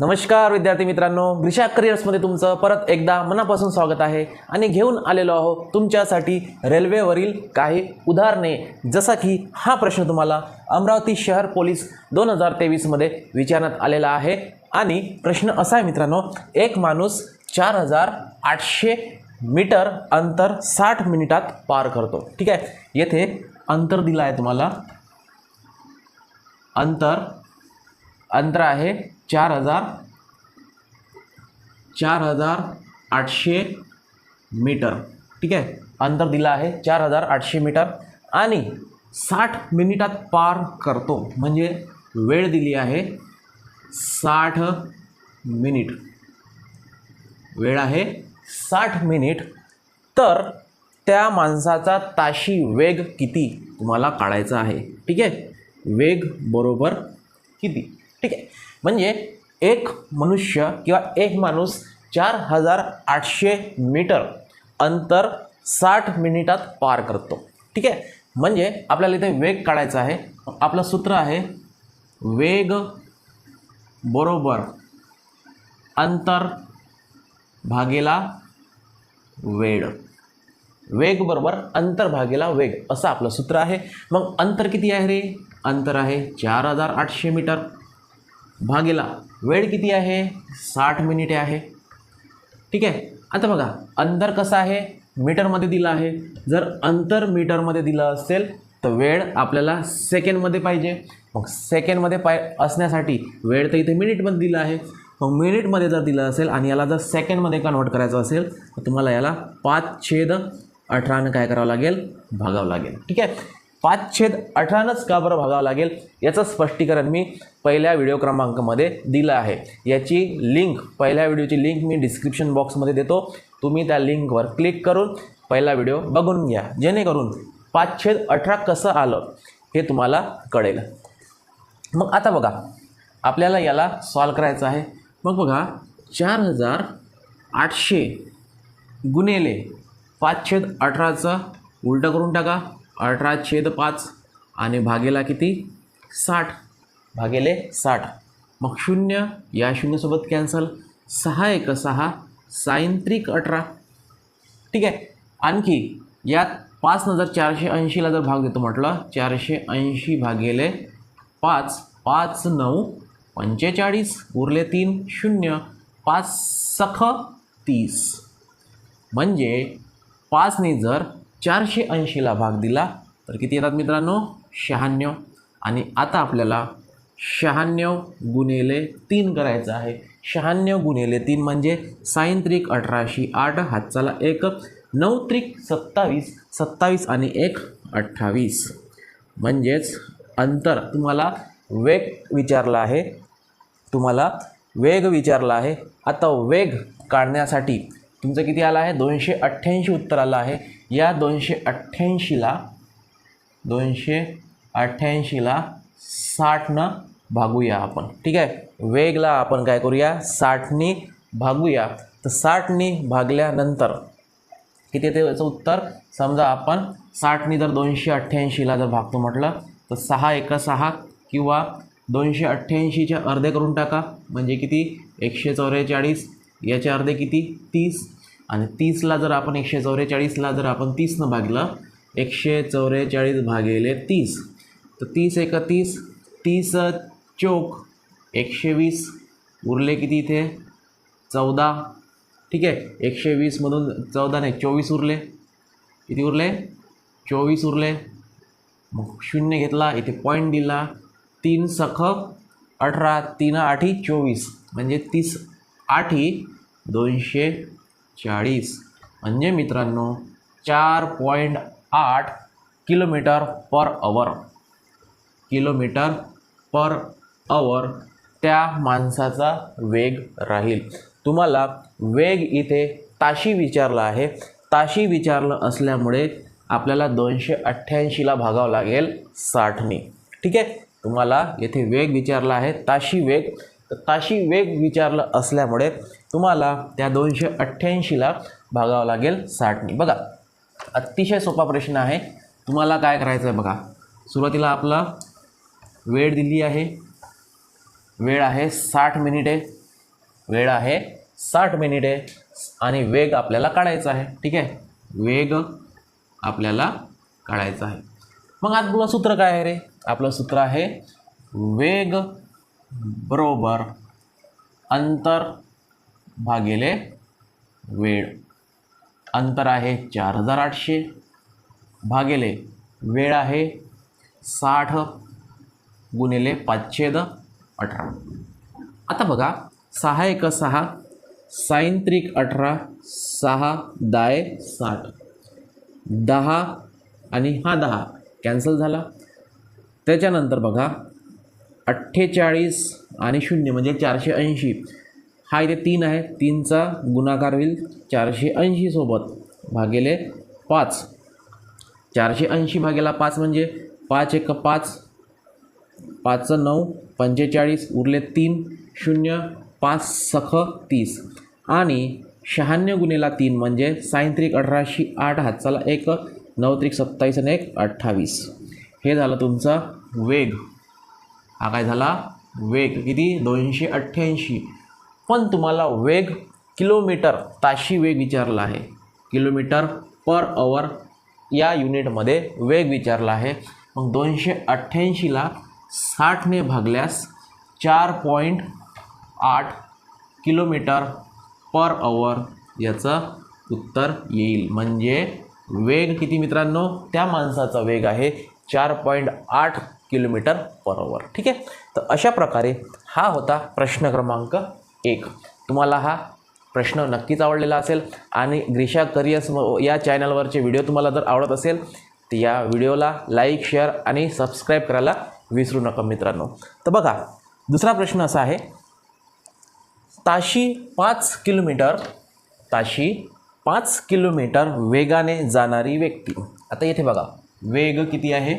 नमस्कार विद्यार्थी मित्रांनो. ग्रिशा करिअर्समध्ये तुमचं परत एकदा मनापासून स्वागत आहे. आणि घेऊन आलेलो आहो तुमच्यासाठी रेल्वेवरील काही उदाहरणे. जसा की हा प्रश्न तुम्हाला अमरावती शहर पोलीस दोन हजार तेवीसमध्ये विचारण्यात आलेला आहे. आणि प्रश्न असा आहे मित्रांनो एक माणूस चार हजार आठशे मीटर अंतर साठ मिनिटात पार करतो. ठीक आहे? येथे अंतर दिलं आहे तुम्हाला. अंतर अंतर आहे चार हजार चार हजार आठशे मीटर. ठीक आहे? अंतर दिलं आहे चार हजार आठशे मीटर. आणि साठ मिनिटात पार करतो. म्हणजे वेळ दिली आहे साठ मिनिट. वेळ आहे साठ मिनिट. तर त्या माणसाचा ताशी वेग किती तुम्हाला काढायचा आहे? ठीक आहे? वेग बरोबर किती? ठीक आहे. म्हणजे एक मनुष्य किंवा एक माणूस चार हजार आठशे मीटर अंतर साठ मिनिटात पार करतो. ठीक आहे? म्हणजे आपल्याला इथे वेग काढायचा आहे. आपलं सूत्र आहे वेग बरोबर अंतर भागेला वेळ. वेग बरोबर अंतर भागेला वेग. असं आपलं सूत्र आहे. मग अंतर किती आहे रे? अंतर आहे चार हजार आठशे मीटर. भागेला वेळ किती आहे? साठ मिनिटे आहे. ठीक आहे? आता बघा अंतर कसं आहे? मीटरमध्ये दिलं आहे. जर अंतर मीटरमध्ये दिलं असेल तर वेळ आपल्याला सेकंडमध्ये पाहिजे. मग सेकंडमध्ये पाय असण्यासाठी वेळ तर इथे मिनिटमध्ये दिलं आहे. मग मिनिटमध्ये जर दिलं असेल आणि याला जर सेकंडमध्ये कन्वर्ट करायचं असेल तर तुम्हाला याला पाच छेद अठरानं काय करावं लागेल? भागावं लागेल. ठीक आहे? पाच छेद अठरानंच का बरं भागावं लागेल याचं स्पष्टीकरण मी पहिल्या व्हिडिओ क्रमांकामध्ये दिलं आहे. याची लिंक पहिल्या व्हिडिओची लिंक मी डिस्क्रिप्शन बॉक्समध्ये देतो. तुम्ही त्या लिंकवर क्लिक करून पहिला व्हिडिओ बघून घ्या. जेणेकरून पाच छेद अठरा कसं आलं हे तुम्हाला कळेल. मग आता बघा आपल्याला याला सॉल्व करायचं आहे. मग बघा चार हजार आठशे गुणेले पाच छेद अठराचं उलटं करून टाका. अठरा छेद पाच आणि भागेला किती? साठ. भागेले साठ. मग शून्य या शून्यसोबत कॅन्सल सहा एक सहा सायंत्रिक अठरा. ठीक आहे. आणखी यात पाच हजार चारशे ऐंशीला जर भाग देतो म्हटलं चारशे ऐंशी भागेले पाच पाच नऊ पंचेचाळीस उरले तीन शून्य पाच सख तीस. म्हणजे पाचने जर चारशे ऐंशीला भाग दिला. तर किती येतात मित्रांनो? शहाण्णव. आणि आता आपल्याला शहाण्णव गुणेले तीन करायचं आहे. शहाण्णव गुणेले तीन म्हणजे सायंत्रिक अठराशे आठ हातचाला एक नऊ त्रिक सत्तावीस सत्तावीस आणि एक अठ्ठावीस. म्हणजेच अंतर तुम्हाला वेग विचारला आहे. तुम्हाला वेग विचारला आहे. आता वेग काढण्यासाठी तुमचं किती आलं आहे? दोनशे अठ्ठ्याऐंशी उत्तर आलं आहे. या दोनशे अठ्ठ्याऐंशीला दोनशे अठ्ठ्याऐंशीला साठनं भागूया आपण. ठीक आहे? वेगला आपण काय करूया? साठनी भागूया. तर साठनी भागल्यानंतर किती येते याचं उत्तर? समजा आपण साठनी जर दोनशे अठ्ठ्याऐंशीला जर भागतो म्हटलं तर सहा एका सहा किंवा दोनशे अठ्ठ्याऐंशीचे अर्धे करून टाका. म्हणजे किती? एकशे चौवेचाळीस याचे अर्धे किती? तीस. आणि तीसला जर आपण एकशे चौवेचाळीसला जर आपण तीसनं भागलं एकशे चौवेचाळीस भागेले तीस. तर तीस एक तीस तीस चोक एकशे वीस उरले किती इथे? चौदा. ठीक आहे? एकशे वीसमधून चौदा नाही चोवीस उरले. किती उरले? चोवीस उरले. मग शून्य घेतला इथे पॉईंट दिला. तीन सख अठरा तीन आठी चोवीस. म्हणजे तीस आठी दोनशे चाळीस म्हणजे मित्रांनो चार पॉईंट आठ kilometre per hour kilometre per hour त्या माणसाचा वेग राहील. तुम्हाला वेग इथे ताशी विचारला आहे. ताशी विचारलं असल्यामुळे आपल्याला दोनशे अठ्ठ्याऐंशीला भागावं लागेल साठने. ठीक आहे? तुम्हाला येथे वेग विचारला आहे. ताशी वेग तर ताशी वेग विचारलं असल्यामुळे तुम्हाला त्या दोनशे अठ्ठ्याऐंशीला भागावं लागेल साठनी. बघा अतिशय सोपा प्रश्न आहे. तुम्हाला काय करायचं आहे बघा? सुरुवातीला आपला वेळ दिली आहे. वेळ आहे साठ मिनिटे. वेळ आहे साठ मिनिटे. आणि वेग आपल्याला काढायचा आहे. ठीक आहे? वेग आपल्याला काढायचा आहे. मग आपलं सूत्र काय आहे रे? आपलं सूत्र आहे वेग. बरोबर. अंतर भागिले वेळ. अंतर आहे चार हजार आठशे. भागिले वेळ आहे साठ गुणिले पाचशे द अठरा. आता बघा सहा एक सहा साईन त्रिक अठरा सहा दाय साठ. दहा आणि हा दहा कॅन्सल झाला. त्याच्यानंतर बघा अठ्ठेचाळीस आणि शून्य म्हणजे चारशे ऐंशी. हा इथे तीन आहे. तीनचा गुणाकार होईल चारशे ऐंशीसोबत भागेले पाच. चारशे ऐंशी भागेला पाच म्हणजे पाच एक पाच. पाचचं नऊ पंचेचाळीस उरले तीन शून्य पाच सख तीस. आणि शहाण्णव गुणेला तीन म्हणजे सायंत्रिक अठराशे आठ हातचाला एक नऊ त्रिक सत्तावीस आणि एक अठ्ठावीस. हे झालं तुमचा वेग. हा काय झाला? वेग किती? दोनशे अठ्ठ्याऐंशी. पण तुम्हाला वेग किलोमीटर ताशी वेग विचारला आहे. किलोमीटर पर अवर या युनिटमध्ये वेग विचारला आहे. मग दोनशे अठ्ठ्याऐंशीला साठने भागल्यास चार पॉईंट आठ किलोमीटर पर अवर याचं उत्तर येईल. म्हणजे वेग किती मित्रांनो? त्या माणसाचा वेग आहे चार पॉईंट आठ किलोमीटर पर अवर ठीक आहे? तर अशा प्रकारे हा होता प्रश्न क्रमांक एक. तुम्हाला हा प्रश्न नक्कीच आवडलेला असेल आणि ग्रीषा करियर्स या चॅनलवरचे व्हिडिओ तुम्हाला जर आवडत असेल तर या व्हिडिओला लाईक शेअर आणि सबस्क्राईब करायला विसरू नका मित्रांनो. तर बघा दुसरा प्रश्न असा आहे ताशी पाच किलोमीटर ताशी पाच किलोमीटर वेगाने जाणारी व्यक्ती. आता येथे बघा वेग किती आहे?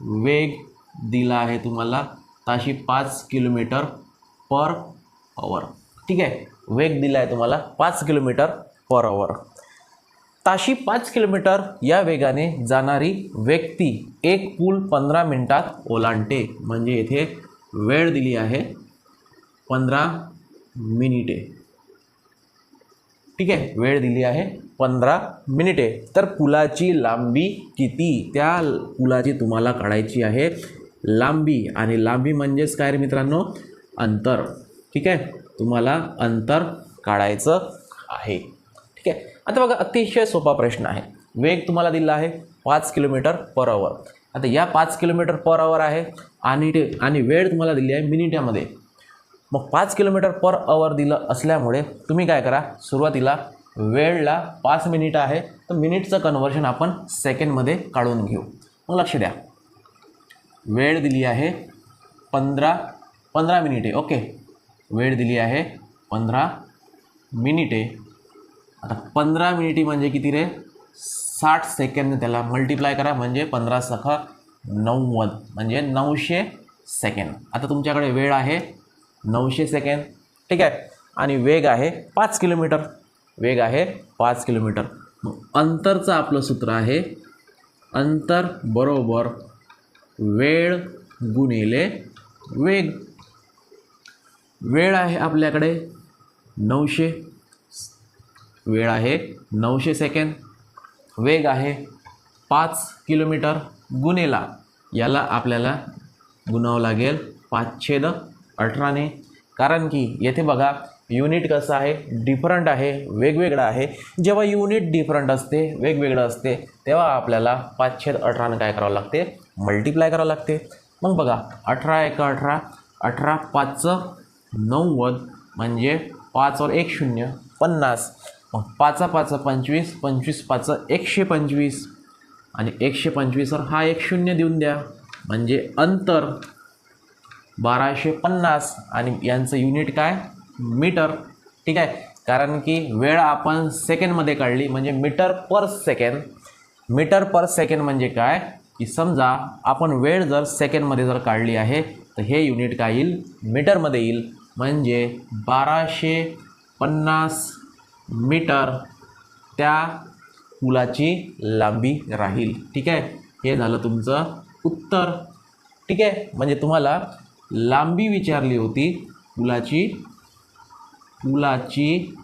वेग दिला आहे तुम्हाला ताशी पाच किलोमीटर पर अवर ठीक आहे? वेग दिला आहे तुम्हाला पाच किलोमीटर पर अवर ताशी पाच किलोमीटर या वेगाने जाणारी व्यक्ती एक पूल पंधरा मिनिटात ओलांडते. म्हणजे येथे वेळ दिली आहे पंधरा मिनिटे. ठीक आहे? वेळ दिली आहे पंधरा मिनिटे. तर पुलाची लांबी किती? त्या पुलाची तुम्हाला काढायची आहे लांबी. आणि लांबी म्हणजेच काय रे मित्रांनो? अंतर. ठीक आहे? तुम्हाला अंतर काढायचं आहे. ठीक आहे? आता बघा अतिशय सोपा प्रश्न आहे. वेग तुम्हाला दिला आहे पाच किलोमीटर पर आवर आता या पाच किलोमीटर पर आवर आहे आणि ते आणि वेळ तुम्हाला दिली आहे मिनिटामध्ये. मग पाच किलोमीटर पर आवर दिलं असल्यामुळे तुम्ही काय करा? सुरुवातीला वेळला पाच मिनिटं आहे. तर मिनिटचं कन्व्हर्शन आपण सेकंडमध्ये काढून घेऊ. मग लक्ष द्या. वेळ दिली आहे पंधरा पंधरा मिनिटे. ओके. वेळ दिली आहे पंधरा मिनिटे. आता पंधरा मिनिटे म्हणजे किती रे? साठ सेकंड त्याला मल्टिप्लाय करा. म्हणजे पंधरा सख नव्वद. म्हणजे नऊशे सेकंड आता तुमच्याकडे वेळ आहे नऊशे सेकंड ठीक आहे? आणि वेग आहे पाच किलोमीटर. वेग आहे पाच किलोमीटर. मग अंतरचं आपलं सूत्र आहे अंतर बरोबर वेळ गुणिले वेग. वेळ आहे आपल्याकडे नऊशे वेळ आहे नऊशे सेकंड वेग आहे पाच किलोमीटर गुणेला याला आपल्याला गुणावं लागेल पाचशे द अठराने. कारण की येथे बघा युनिट कसं आहे? डिफरंट आहे वेगवेगळं आहे. जेव्हा युनिट डिफरंट असते वेगवेगळं असते तेव्हा आपल्याला पाचशे अठरानं काय करावं लागते? मल्टिप्लाय करावं लागते. मग बघा अठरा एक अठरा अठरा पाचचं नव्वद म्हणजे पाचवर एक शून्य पन्नास. मग पाचा पाच पंचवीस पंचवीस पाच एकशे पंचवीस. आणि एकशे पंचवीसवर हा एक शून्य देऊन द्या. म्हणजे अंतर बाराशे पन्नास. आणि यांचं युनिट काय? मीटर ठीक आहे? कारण की वेळ आपण सेकंडमध्ये काढली म्हणजे metre per second. Metre per second म्हणजे काय? की समजा आपण वेळ जर सेकंडमध्ये जर काढली आहे तर हे युनिट काय येईल? मीटरमध्ये येईल. म्हणजे बाराशे पन्नास मीटर त्या पुलाची लांबी राहील. ठीक आहे? हे झालं तुमचं उत्तर. ठीक आहे? म्हणजे तुम्हाला लांबी विचारली होती पुलाची. पुलाची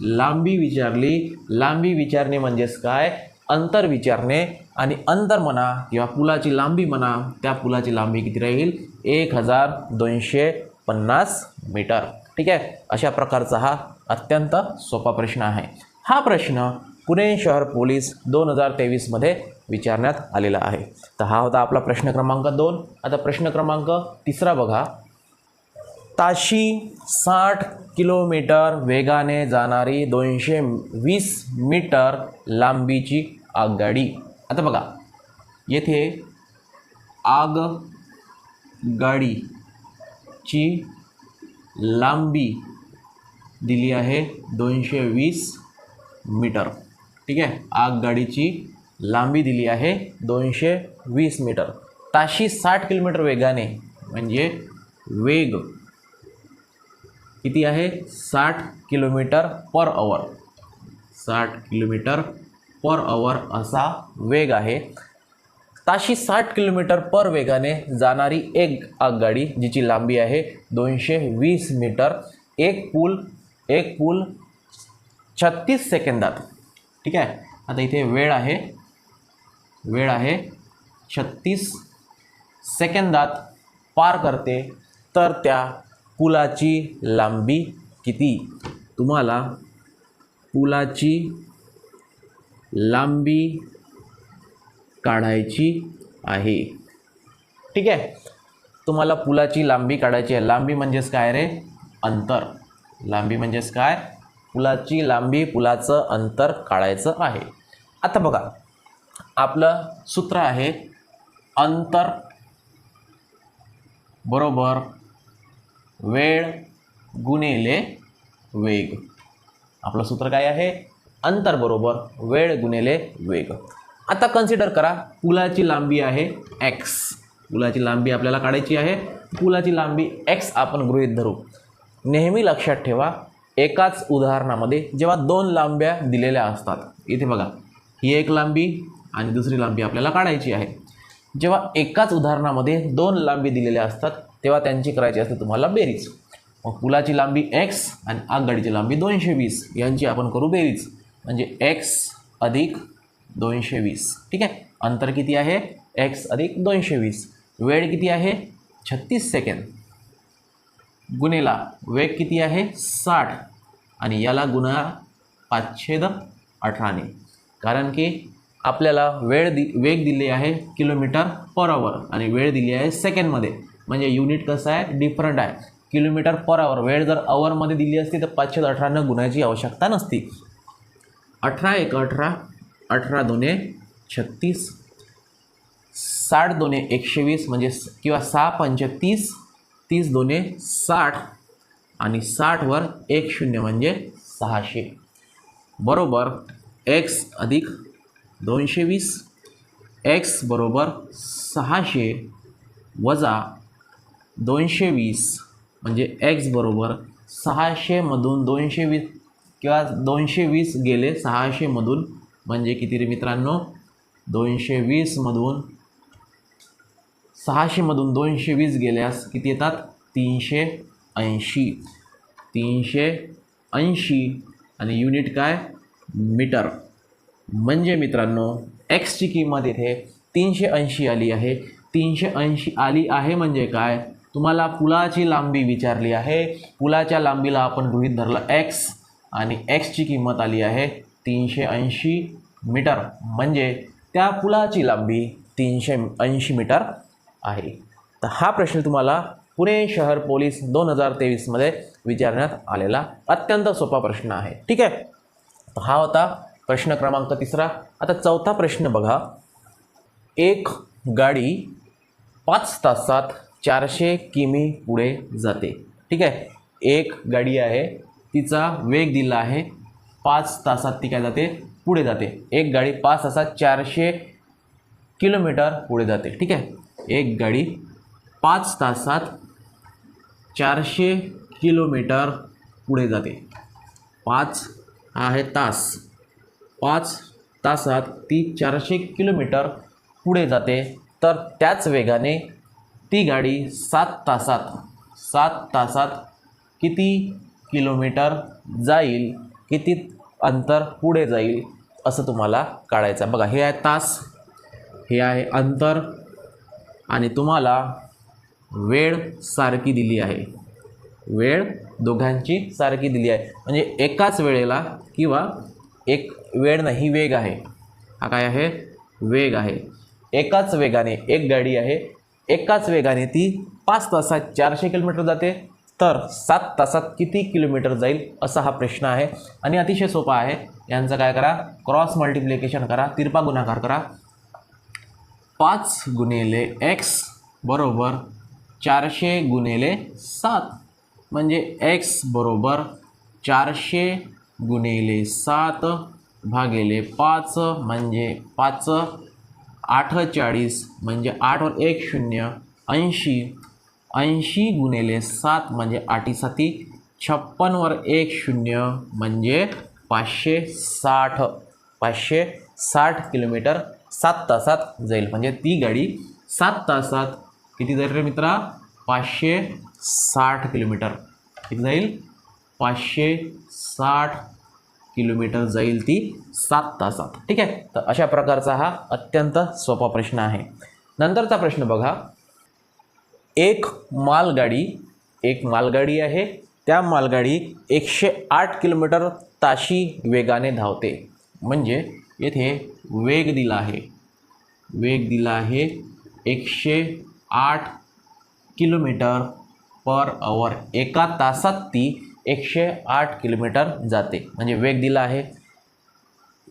लांबी विचारली. लांबी विचारणे म्हणजेच काय? अंतर विचारणे आणि अंतर म्हणा किंवा पुलाची लांबी म्हणा त्या पुलाची लांबी किती राहील? एक हजार दोनशे पन्नास मीटर. ठीक आहे? अशा प्रकारचा हा अत्यंत सोपा प्रश्न आहे. हा प्रश्न पुणे शहर पोलीस दोन हजार तेवीसमध्ये विचारण्यात आलेला आहे. तर हा होता आपला प्रश्न क्रमांक दोन. आता प्रश्न क्रमांक तिसरा बघा. ताशी साठ किलोमीटर वेगाने जाणारी दोनशे वीस मीटर लांबीची आगगाडी. आता बघा, येथे आगगाडीची लांबी दिली आहे दोनशे वीस मीटर. ठीक आहे? आगगाडीची लांबी दिली आहे दोनशे वीस मीटर. ताशी साठ किलोमीटर वेगाने, म्हणजे वेग किती आहे? साठ किलोमीटर पर अवर साठ किलोमीटर पर अवर असा वेग आहे. ताशी साठ किलोमीटर पर वेगाने जाणारी एक आगगाडी जिची लांबी आहे दोनशे वीस मीटर एक पूल एक पूल छत्तीस सेकंदात. ठीक आहे? आता इथे वेळ आहे. वेळ आहे छत्तीस सेकंदात पार करते. तर त्या पुलाची लांबी किती? तुम्हाला पुलाची लांबी काढायची आहे. ठीक आहे? तुम्हाला पुलाची लांबी काढायची आहे. लांबी म्हणजेच काय रे? अंतर. लांबी म्हणजेच काय? पुलाची लांबी पुलाचं अंतर काढायचं आहे. आता बघा आपलं सूत्र आहे अंतर बरोबर वेळ गुणिले वेग. आपलं सूत्र काय आहे? अंतर बरोबर वेळ गुणिले वेग. आता कन्सिडर करा पुलाची लांबी आहे एक्स पुलाची लांबी आपल्याला काढायची आहे. पुलाची लांबी एक्स आपण गृहीत धरू. नेहमी लक्षात ठेवा एकाच उदाहरणामध्ये जेव्हा दोन लांब्या दिलेल्या असतात इथे बघा ही एक लांबी आणि दुसरी लांबी आपल्याला काढायची आहे. जेव्हा एकाच उदाहरणामध्ये दोन लांबी दिलेल्या असतात तेव्हा त्यांची करायची असते तुम्हाला बेरीज. मग पुलाची लांबी एक्स आणि आगगाडीची लांबी दोनशे वीस. यांची आपण करू बेरीज. म्हणजे एक्स अधिक दोनशे वीस. ठीक आहे? अंतर किती आहे? एक्स अधिक दोनशे वीस. वेळ किती आहे? छत्तीस सेकंद. गुन्हेला वेग किती आहे? साठ. आणि याला गुन्हा पाचशे द अठराने. कारण की आपल्याला वेळ दि वेग दिली आहे किलोमीटर पर आवर आणि वेळ दिली आहे सेकंडमध्ये म्हणजे युनिट कसं आहे? डिफरंट आहे. किलोमीटर पर आवर वेळ जर आवरमध्ये दिली असती तर पाचशे अठरानं गुन्ह्याची आवश्यकता नसती. अठरा एक अठरा अठरा दोने छत्तीस साठ दोने एकशे वीस म्हणजे किंवा सहा पंच तीस तीस दोने साठ आणि साठवर एक शून्य म्हणजे सहाशे. बरोबर एक्स अधिक दोनशे वीस एक्स बरोबर सहाशे वजा दोनशे वीस म्हणजे एक्स बरोबर सहाशेमधून दोनशे वीस किंवा दोनशे वीस गेले सहाशेमधून म्हणजे किती रे मित्रांनो? दोनशे वीसमधून सहाशेमधून दोनशे वीस गेल्यास किती येतात? तीनशे ऐंशी. तीनशे ऐंशी. आणि युनिट काय? मीटर. म्हणजे मित्रांनो एक्सची किंमत इथे तीनशे ऐंशी आली आहे. तीनशे ऐंशी आली आहे म्हणजे काय? तुम्हाला पुलाची लांबी विचारली आहे. पुलाच्या लांबीला आपण गृहीत धरलं एक्स आणि एक्सची किंमत आली आहे तीनशे ऐंशी मीटर. म्हणजे त्या पुलाची लांबी तीनशे ऐंशी मीटर आहे. तर हा प्रश्न तुम्हाला पुणे शहर पोलीस दोन हजार तेवीसमध्ये विचारण्यात आलेला अत्यंत सोपा प्रश्न आहे. ठीक आहे? तर हा होता प्रश्न क्रमांक तिसरा. आता चौथा प्रश्न बघा. एक गाडी पाच तासात चारशे किमी पुढे जाते. ठीक आहे? एक गाडी आहे तिचा वेग दिला आहे पाच तासात ती काय जाते? पुढे जाते. एक गाडी पाच तासात चारशे किलोमीटर पुढे जाते. ठीक आहे? एक गाडी पाच तासात चारशे किलोमीटर पुढे जाते. पाच आहे तास. पाच तासात ती चारशे किलोमीटर पुढे जाते. तर त्याच वेगाने ती गाडी सात तासात सात तासात किती किलोमीटर जाईल किती अंतर पुढे जाईल असं तुम्हाला काढायचं आहे. बघा हे आहे तास हे आहे अंतर आणि तुम्हाला वेळ सारखी दिली आहे. वेळ दोघांची सारखी दिली आहे. म्हणजे एकाच वेळेला किंवा एक वेळ नाही वेग आहे. हा काय आहे? वेग आहे. एकाच वेगाने एक गाडी आहे एकाच वेगाने ती पाच तासात चारशे किलोमीटर जाते. तर सात तासात किती किलोमीटर जाईल असा हा प्रश्न आहे. आणि अतिशय सोपा आहे. यांचं काय करा? क्रॉस मल्टिप्लिकेशन करा. तिरपा गुणाकार करा. पाच गुणेले एक्स बरोबर चारशे गुणेले सात. म्हणजे एक्स बरोबर चारशे गुणेले सात भागेले पाच. म्हणजे पाच आठचाळीस म्हणजे आठवर एक शून्य ऐंशी ऐंशी गुणिले सात म्हणजे आठी साती छप्पनवर एक शून्य म्हणजे पाचशे साठ पाचशे साठ किलोमीटर सात तासात जाईल. म्हणजे ती गाडी सात तासात किती जाईल रे मित्रा? पाचशे साठ किलोमीटर. किती जाईल? पाचशे साठ किलोमीटर जाईल ती सात तासात. ठीक आहे? तर अशा प्रकारचा हा अत्यंत सोपा प्रश्न आहे. नंतरचा प्रश्न बघा. एक मालगाडी एक मालगाडी आहे. त्या मालगाडी एकशे आठ किलोमीटर ताशी वेगाने धावते. म्हणजे येथे वेग दिला आहे. वेग दिला आहे एकशे आठ किलोमीटर पर आवर. एका तासात ती एकशे आठ किलोमीटर जाते. म्हणजे वेग दिला आहे.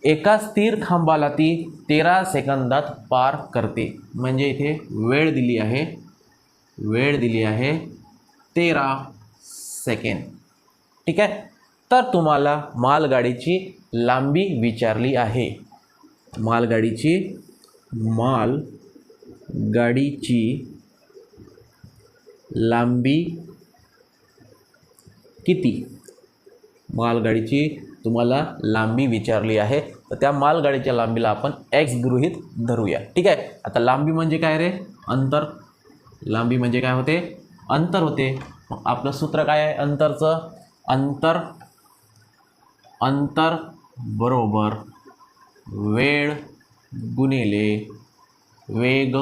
एका स्थिर खांबाला ती तेरा सेकंदात पार करते. म्हणजे इथे वेळ दिली आहे. वेळ दिली आहे तेरा सेकंड ठीक आहे? तर तुम्हाला मालगाडीची लांबी विचारली आहे. मालगाडीची माल गाडीची लांबी किती? मालगाडीची तुम्हाला लांबी विचारली आहे. तर त्या मालगाडीच्या लांबीला आपण एक्स गृहीत धरूया. ठीक आहे? आता लांबी म्हणजे काय रे? अंतर. लांबी म्हणजे काय होते? अंतर होते. मग आपलं सूत्र काय आहे अंतरचं? अंतर. अंतर बरोबर वेळ गुणिले वेग.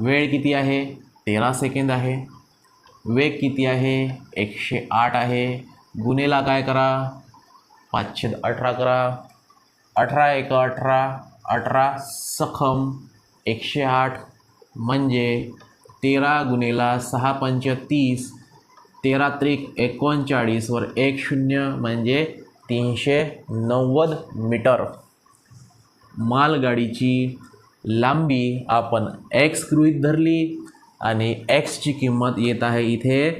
वेळ किती आहे? तेरा सेकंद आहे. वेग किती आहे? एकशे आठ आहे. गुन्हेला काय करा? पाचशे अठरा करा. अठरा एक अठरा अठरा सखम एकशे आठ. म्हणजे तेरा गुन्हेला सहा पंच तीस तेरा त्रिक एकोणचाळीसवर एक शून्य म्हणजे तीनशे नव्वद मीटर. मालगाडीची लांबी आपण एक्स गृहीत धरली. आणि एक्सची किंमत येत आहे इथे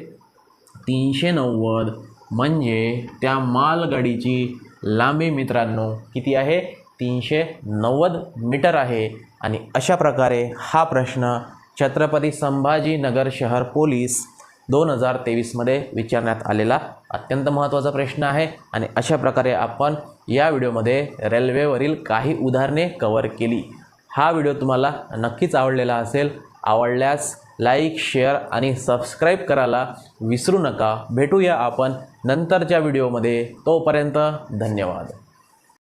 तीनशे नव्वद. म्हणजे त्या मालगाडीची लांबी मित्रांनो किती आहे? तीनशे नव्वद मीटर आहे. आणि अशा प्रकारे हा प्रश्न छत्रपती संभाजीनगर शहर पोलीस दोन हजार तेवीसमध्ये विचारण्यात आलेला अत्यंत महत्त्वाचा प्रश्न आहे. आणि अशा प्रकारे आपण या व्हिडिओमध्ये रेल्वेवरील काही उदाहरणे कवर केली. हा व्हिडिओ तुम्हाला नक्कीच आवडलेला असेल आवडल्यास लाईक शेअर आणि सबस्क्राईब करायला विसरू नका. भेटूया आपण नंतरच्या व्हिडिओमध्ये. तोपर्यंत धन्यवाद.